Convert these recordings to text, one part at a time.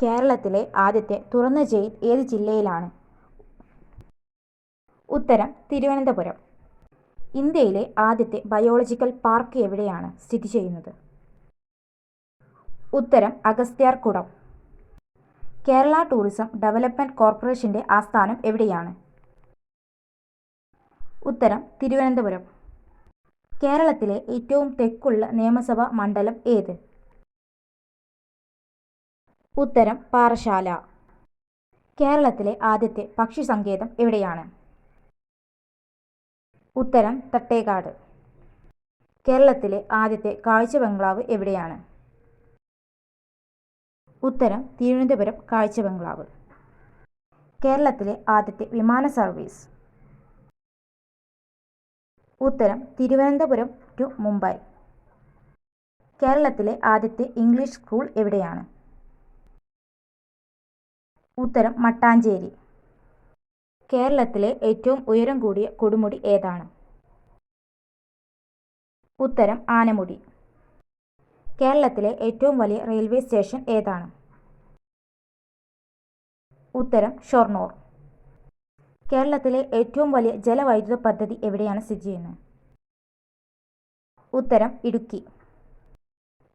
കേരളത്തിലെ ആദ്യത്തെ തുറന്ന ജയിൽ ഏത് ജില്ലയിലാണ്? ഉത്തരം തിരുവനന്തപുരം. ഇന്ത്യയിലെ ആദ്യത്തെ ബയോളജിക്കൽ പാർക്ക് എവിടെയാണ് സ്ഥിതി ചെയ്യുന്നത്? ഉത്തരം അഗസ്ത്യാർകുടം. കേരള ടൂറിസം ഡെവലപ്മെന്റ് കോർപ്പറേഷന്റെ ആസ്ഥാനം എവിടെയാണ്? ഉത്തരം തിരുവനന്തപുരം. കേരളത്തിലെ ഏറ്റവും തെക്കുള്ള നിയമസഭാ മണ്ഡലം ഏത്? ഉത്തരം പാറശാല. കേരളത്തിലെ ആദ്യത്തെ പക്ഷി സങ്കേതം എവിടെയാണ്? ഉത്തരം തട്ടേകാട് കേരളത്തിലെ ആദ്യത്തെ കാഴ്ച ബംഗ്ലാവ് എവിടെയാണ്? ഉത്തരം തിരുവനന്തപുരം കാഴ്ച ബംഗ്ലാവ് കേരളത്തിലെ ആദ്യത്തെ വിമാന സർവീസ്. ഉത്തരം തിരുവനന്തപുരം ടു മുംബൈ. കേരളത്തിലെ ആദ്യത്തെ ഇംഗ്ലീഷ് സ്കൂൾ എവിടെയാണ്? ഉത്തരം മട്ടാഞ്ചേരി. കേരളത്തിലെ ഏറ്റവും ഉയരം കൂടിയ കൊടുമുടി ഏതാണ്? ഉത്തരം ആനമുടി. കേരളത്തിലെ ഏറ്റവും വലിയ റെയിൽവേ സ്റ്റേഷൻ ഏതാണ്? ഉത്തരം ഷൊർണൂർ. കേരളത്തിലെ ഏറ്റവും വലിയ ജലവൈദ്യുത പദ്ധതി എവിടെയാണ് സ്ഥിതി ചെയ്യുന്നത്? ഉത്തരം ഇടുക്കി.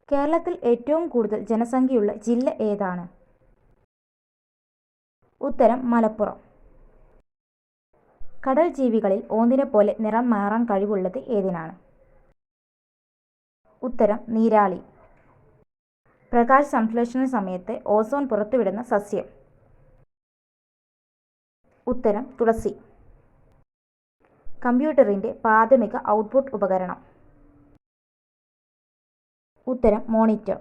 കേരളത്തിൽ ഏറ്റവും കൂടുതൽ ജനസംഖ്യയുള്ള ജില്ല ഏതാണ്? ഉത്തരം മലപ്പുറം. കടൽ ജീവികളിൽ ഓന്തിനെ പോലെ നിറം മാറാൻ കഴിവുള്ളത് ഏതിനാണ്? ഉത്തരം നീരാളി. പ്രകാശ സംശ്ലേഷണ സമയത്ത് ഓസോൺ പുറത്തുവിടുന്ന സസ്യം. ഉത്തരം തുളസി. കമ്പ്യൂട്ടറിന്റെ പ്രാഥമിക ഔട്ട്പുട്ട് ഉപകരണം. ഉത്തരം മോണിറ്റർ.